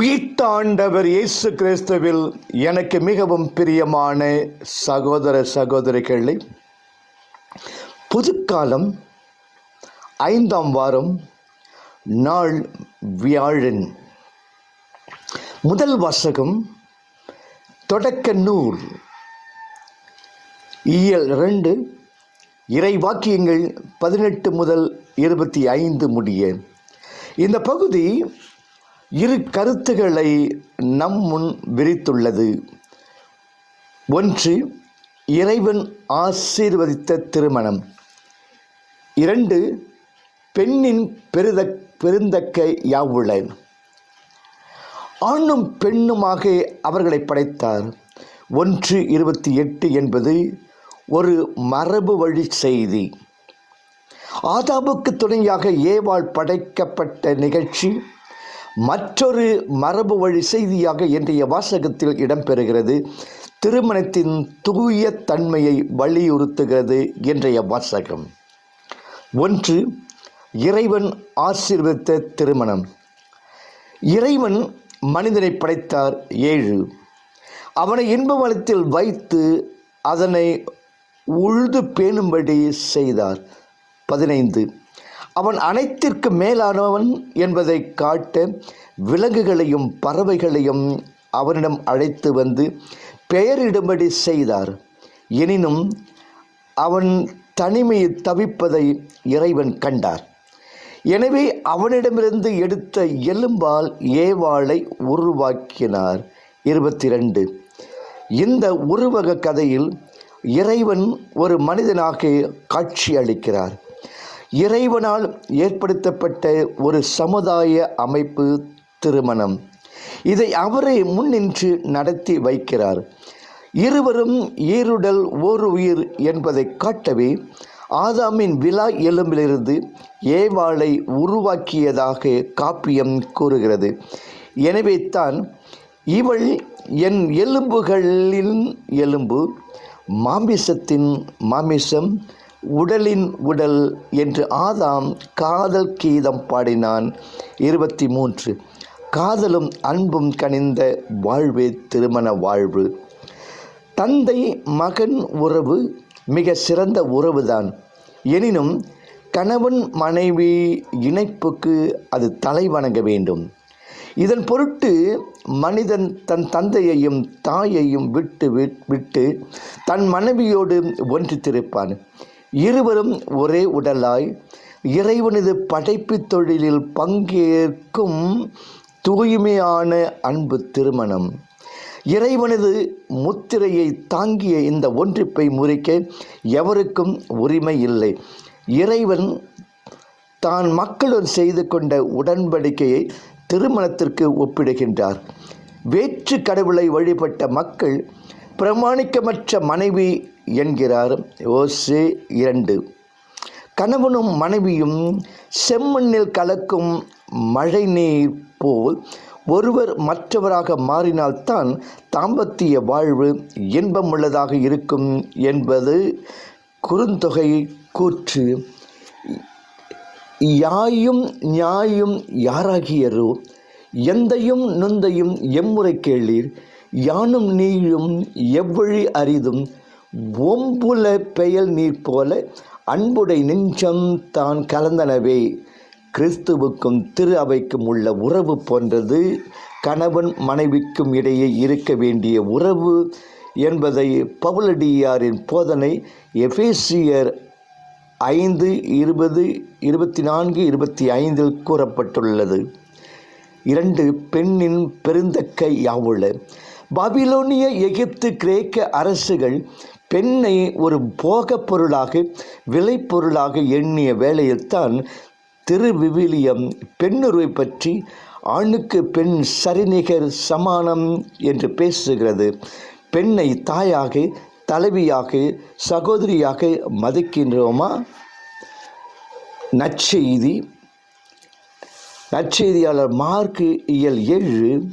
உயிர்த்தாண்டவர் இயேசு கிறிஸ்துவில் எனக்கு மிகவும் பிரியமான சகோதர சகோதரிகளை புதுக்காலம் ஐந்தாம் வாரம் நாள் வியாழன். முதல் வாசகம் தொடக்க நூல். இயல் ரெண்டு இறை வாக்கியங்கள் பதினெட்டு முதல் இருபத்தி ஐந்து முடிய. இந்த பகுதி இரு கருத்துக்களை நம் முன் விரித்துள்ளது. ஒன்று இறைவன் ஆசீர்வதித்த திருமணம். இரண்டு பெண்ணின் பெருத பெருந்தக்க யாவுள ஆணும் பெண்ணுமாக அவர்களை படைத்தார். ஒன்று இருபத்தி எட்டு என்பது ஒரு மரபு வழி செய்தி. ஆதாபுக்கு துணையாக ஏவாள் படைக்கப்பட்ட நிகழ்ச்சி மற்றொரு மரபு வழி செய்தியாக இன்றைய வாசகத்தில் இடம்பெறுகிறது. திருமணத்தின் தூய தன்மையை வலியுறுத்துகிறது இன்றைய வாசகம். ஒன்று இறைவன் ஆசீர்வித்த திருமணம். இறைவன் மனிதனை படைத்தார். ஏழு அவனை இன்ப வளத்தில் வைத்து அதனை உழுது பேணும்படி செய்தார். பதினைந்து அவன் அனைத்திற்கு மேலானவன் என்பதை காட்ட விலங்குகளையும் பறவைகளையும் அவனிடம் அழைத்து வந்து பெயரிடும்படி செய்தார். எனினும் அவன் தனிமையை தவிப்பதை இறைவன் கண்டார். எனவே அவனிடமிருந்து எடுத்த எலும்பால் ஏவாளை உருவாக்கினார். இருபத்தி ரெண்டு இந்த உருவக கதையில் இறைவன் ஒரு மனிதனாக காட்சி அளிக்கிறார். இறைவனால் ஏற்படுத்தப்பட்ட ஒரு சமுதாய அமைப்பு திருமணம். இதை அவரே முன்னின்று நடத்தி வைக்கிறார். இருவரும் ஈருடல் ஓர் உயிர் என்பதை காட்டவே ஆதாமின் விழா எலும்பிலிருந்து ஏவாளை உருவாக்கியதாக காப்பியம் கூறுகிறது. எனவே தான் இவள் என் எலும்புகளின் எலும்பு மாமிசத்தின் மாமிசம் உடலின் உடல் என்று ஆதாம் காதல் கீதம் பாடினான். இருபத்தி மூன்று காதலும் அன்பும் கனிந்த வாழ்வே திருமண வாழ்வு. தந்தை மகன் உறவு மிக சிறந்த உறவுதான். எனினும் கணவன் மனைவி இணைப்புக்கு அது தலை வணங்க வேண்டும். இதன் பொருட்டு மனிதன் தன் தந்தையையும் தாயையும் விட்டு விட்டு தன் மனைவியோடு ஒன்றித்திருப்பான். இருவரும் ஒரே உடலாய் இறைவனது படைப்பு தொழிலில் பங்கேற்கும் தூய்மையான அன்பு திருமணம். இறைவனது முத்திரையை தாங்கிய இந்த ஒன்றிப்பை முறிக்க எவருக்கும் உரிமை இல்லை. இறைவன் தான் மக்களுடன் செய்து கொண்ட உடன்படிக்கையை திருமணத்திற்கு ஒப்பிடுகின்றார். வேற்று கடவுளை வழிபட்ட மக்கள் பிரமாணிக்கமற்ற மனைவி என்கிறார் ஓசே இரண்டு. கணவனும் மனைவியும் செம்மண்ணில் கலக்கும் மழை நீர் போல் ஒருவர் மற்றவராக மாறினால்தான் தாம்பத்திய வாழ்வு இன்பமுள்ளதாக இருக்கும் என்பது குறுந்தொகை கூற்று. யாயும் நியாயும் யாராகியரோ எந்தையும் நொந்தையும் எம்முறை கேளீர். யானும் நீயும் எவ்வழி அரிதும் ஒம்புல பெயல் நீர் போல அன்புடை நெஞ்சம் தான் கலந்தனவே. கிறிஸ்துவுக்கும் திரு அவைக்கும் உள்ள உறவு போன்றது. கணவன் மனைவிக்கும் இடையே இருக்க வேண்டிய உறவு என்பதை பவுலடியாரின் போதனை எஃபேசியர் ஐந்து இருபது இருபத்தி நான்கு இருபத்தி ஐந்தில் கூறப்பட்டுள்ளது. இரண்டு பெண்ணின் பெருந்தக்கை யாவுள்ள பாபிலோனிய எகிப்து கிரேக்க அரசுகள் பெண்ணை ஒரு போகப் பொருளாக விளைப்பொருளாக எண்ணிய வேளையில்தான் திருவிவிலியம் பெண்ணுருவை பற்றி ஆணுக்கு பெண் சரிநிகர் சமானம் என்று பேசுகிறது. பெண்ணை தாயாக தலைவியாக சகோதரியாக மதிக்கின்றோமா? நற்செய்தி. நற்செய்தியாளர் மார்க்கு இயல் ஏழு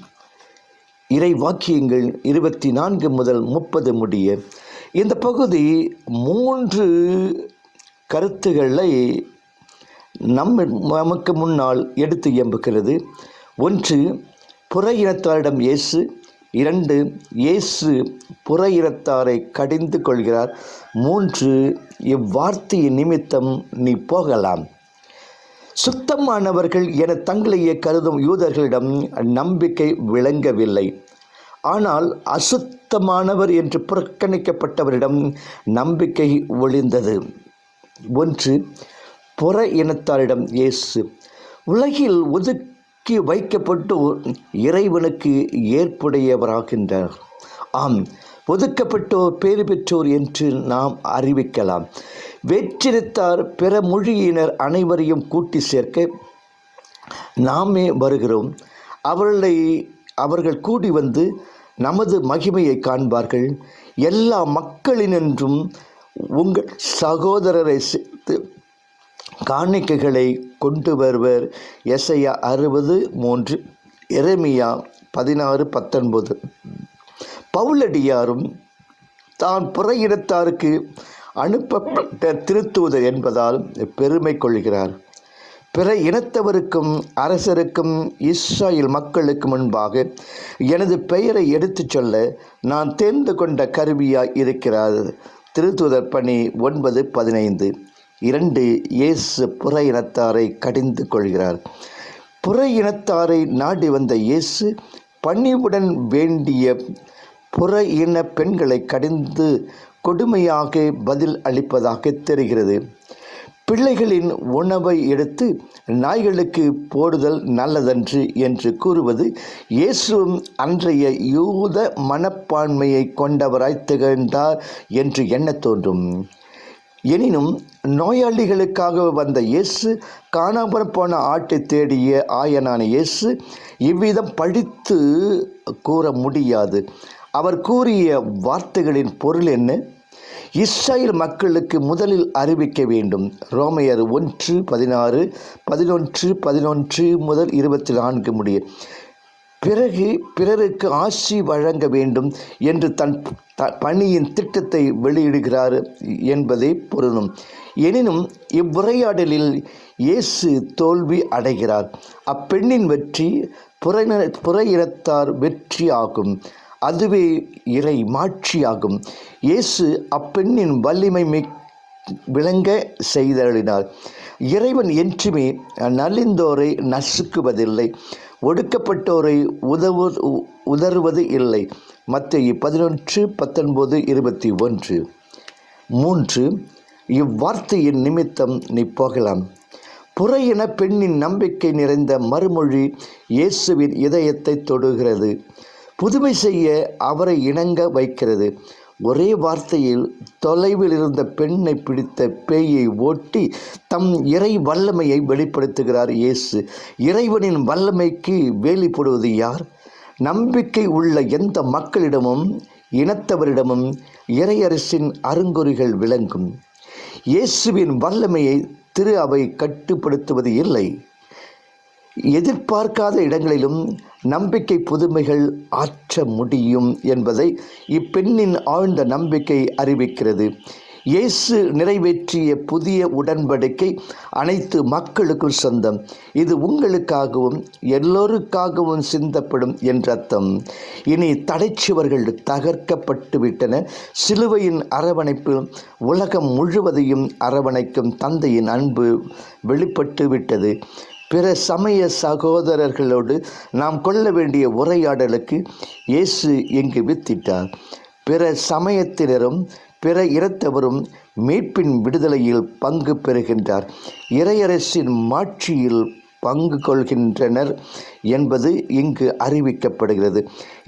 இறை வாக்கியங்கள் இருபத்தி நான்கு முதல் முப்பது முடிய இந்த பகுதி மூன்று கருத்துக்களை நம்ம நமக்கு முன்னால் எடுத்து எம்புகிறது ஒன்று புற இனத்தாரிடம் இயேசு. இரண்டு இயேசு புற இனத்தாரை கடிந்து கொள்கிறார். மூன்று இவ்வார்த்தையின் நிமித்தம் நீ போகலாம். சுத்தமானவர்கள் என தங்களையே கருதும் யூதர்களிடம் நம்பிக்கை விளங்கவில்லை. ஆனால் அசுத்தமானவர் என்று புறக்கணிக்கப்பட்டவரிடம் நம்பிக்கை ஒளிந்தது. ஒன்று புற இனத்தாரிடம் இயேசு. உலகில் ஒதுக்கி வைக்கப்பட்டு இறைவனுக்கு ஏற்புடையவராகின்றார். ஆம் ஒதுக்கப்பட்டோர் பேறு பெற்றோர் என்று நாம் அறிவிக்கலாம். வெற்றிடத்தார் பிற மொழியினர் அனைவரையும் கூட்டி சேர்க்க நாமே வருகிறோம். அவர்களை அவர்கள் கூடி வந்து நமது மகிமையை காண்பார்கள். எல்லா மக்களினின்றும் உங்கள் சகோதரரை சேர்த்து காணிக்கைகளை கொண்டு வருவர். எசையா அறுபது மூன்று எரேமியா பதினாறு பத்தொன்பது. பவுலடியாரும் தான் புற இனத்தாருக்கு அனுப்பப்பட்ட திருத்துவது என்பதால் பெருமை கொள்கிறார். பிற இனத்தவருக்கும் அரசருக்கும் இஸ்ராயல் மக்களுக்கு முன்பாக எனது பெயரை எடுத்துச் சொல்ல நான் தேர்ந்து கொண்ட கருவியாய் இருக்கிறார். திருத்துதர் பணி ஒன்பது பதினைந்து. இரண்டு இயேசு புற இனத்தாரை கடிந்து கொள்கிறார். புற இனத்தாரை நாடி வந்த இயேசு பணிவுடன் வேண்டிய புற இன பெண்களை கடிந்து கொடுமையாக பதில் அளிப்பதாக தெரிகிறது. பிள்ளைகளின் உணவை எடுத்து நாய்களுக்கு போடுதல் நல்லதன்று என்று கூறுவது இயேசுவும் அன்றைய யூத மனப்பான்மையை கொண்டவராய் திகழ்ந்தார் என்று எண்ணத் தோன்றும். எனினும் நோயாளிகளுக்காக வந்த இயேசு காணாமல் போன ஆட்டை தேடிய ஆயனான இயேசு இவ்விதம் படித்து கூற முடியாது. அவர் கூறிய வார்த்தைகளின் பொருள் என்ன? இஸ்ரேல் மக்களுக்கு முதலில் அறிவிக்க வேண்டும். ரோமையர் ஒன்று பதினாறு பதினொன்று பதினொன்று முதல் இருபத்தி நான்கு முடிய பிறகு பிறருக்கு ஆட்சி வழங்க வேண்டும் என்று தன் த பணியின் திட்டத்தை வெளியிடுகிறார் என்பதே பொருளும். எனினும் இவ்வுரையாடலில் இயேசு தோல்வி அடைகிறார். அப்பெண்ணின் வெற்றி புற புற இனத்தார் வெற்றி ஆகும் அதுவே இறை மாட்சியாகும். இயேசு அப்பெண்ணின் வலிமை மிக் விளங்க செய்தளினார் இறைவன் என்றுமே நலிந்தோரை நசுக்குவதில்லை. ஒடுக்கப்பட்டோரை உதவு உதறுவது இல்லை. மத்திய பதினொன்று பத்தொன்பது இருபத்தி ஒன்று. மூன்று இவ்வார்த்தையின் நிமித்தம் நீ போகலாம். புறையின பெண்ணின் நம்பிக்கை நிறைந்த மறுமொழி இயேசுவின் இதயத்தை தொடுகிறது. புதுமை செய்ய அவரை இணங்க வைக்கிறது. ஒரே வார்த்தையில் தொலைவில் இருந்த பெண்ணை பிடித்த பேயை ஓட்டி தம் இறை வல்லமையை வெளிப்படுத்துகிறார் இயேசு. இறைவனின் வல்லமைக்கு வேலி போடுவது யார்? நம்பிக்கை உள்ள எந்த மக்களிடமும் இனத்தவரிடமும் இறையரசின் அருங்கொறிகள் விளங்கும். இயேசுவின் வல்லமையை திரு அவை கட்டுப்படுத்துவது இல்லை. எதிர்பார்க்காத இடங்களிலும் நம்பிக்கை புதுமைகள் ஆற்ற முடியும் என்பதை இப்பெண்ணின் ஆழ்ந்த நம்பிக்கை அறிவிக்கிறது. இயேசு நிறைவேற்றிய புதிய உடன்படிக்கை அனைத்து மக்களுக்கும் சொந்தம். இது உங்களுக்காகவும் எல்லோருக்காகவும் சிந்தப்படும் என்ற அர்த்தம். இனி தடைச்சுவர்கள் தகர்க்கப்பட்டு விட்டன. சிலுவையின் அரவணைப்பு உலகம் முழுவதையும் அரவணைக்கும் தந்தையின் அன்பு வெளிப்பட்டு விட்டது. பிற சமய சகோதரர்களோடு நாம் கொள்ள வேண்டிய உரையாடலுக்கு இயேசு இங்கு வித்திட்டார். பிற சமயத்தினரும் பிற இனத்தவரும் மீட்பின் விடுதலையில் பங்கு பெறுகின்றார். இறையரசின் மாட்சியில் பங்கு கொள்கின்றனர் என்பது இங்கு அறிவிக்கப்படுகிறது.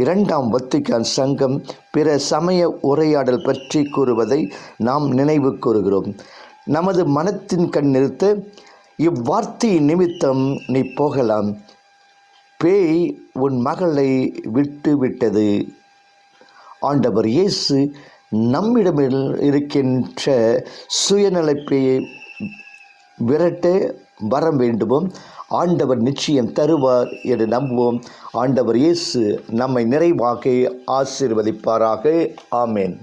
இரண்டாம் வத்திக்கான் சங்கம் பிற சமய உரையாடல் பற்றி கூறுவதை நாம் நினைவு கூறுகிறோம். நமது மனத்தின் கண் நிறுத்த இவ்வார்த்தையின் நிமித்தம் நீ போகலாம். பேய் உன் மகளை விட்டு விட்டது ஆண்டவர் இயேசு நம்மிடமில் இருக்கின்ற சுயநலப்பையை விரட்ட வரம் வேண்டுமோம் ஆண்டவர் நிச்சயம் தருவார் என்று நம்புவோம். ஆண்டவர் இயேசு நம்மை நிறைவாக ஆசீர்வதிப்பாராக. ஆமேன்.